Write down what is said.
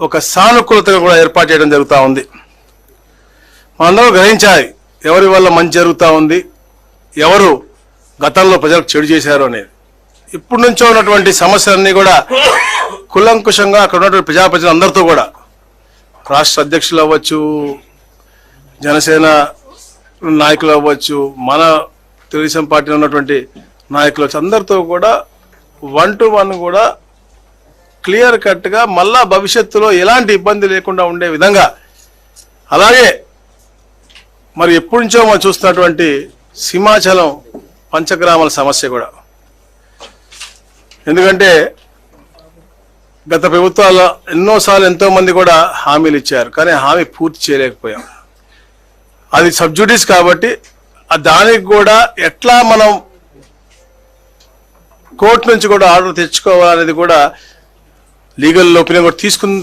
ఒక సానుకూలతగా కూడా ఏర్పాటు చేయడం జరుగుతూ ఉంది. మనందరం గ్రహించాలి ఎవరి వల్ల మంచి జరుగుతూ ఉంది ఎవరు గతంలో ప్రజలకు చెడు చేశారు అనేది. ఇప్పటి నుంచో ఉన్నటువంటి సమస్యలన్నీ కూడా కులంకుశంగా అక్కడ ఉన్నటువంటి ప్రజాప్రతినిధులు అందరితో కూడా రాష్ట్ర అధ్యక్షులు అవ్వచ్చు జనసేన నాయకులు అవ్వచ్చు మన తెలుగుదేశం పార్టీలో ఉన్నటువంటి నాయకులు అవ్వచ్చు అందరితో కూడా వన్ టు వన్ కూడా క్లియర్ కట్గా మళ్ళా భవిష్యత్తులో ఎలాంటి ఇబ్బంది లేకుండా ఉండే విధంగా. అలాగే మరి ఎప్పటి నుంచో మనం చూస్తున్నటువంటి సింహాచలం పంచగ్రామాల సమస్య కూడా. ఎందుకంటే గత ప్రభుత్వాల్లో ఎన్నోసార్లు ఎంతో మంది కూడా హామీలు ఇచ్చారు. కానీ హామీ పూర్తి చేయలేకపోయాం. అది సబ్జుడీస్ కాబట్టి దానికి కూడా ఎట్లా మనం కోర్టు నుంచి కూడా ఆర్డర్ తెచ్చుకోవాలనేది కూడా లీగల్ ఒపీనియన్ కూడా తీసుకుని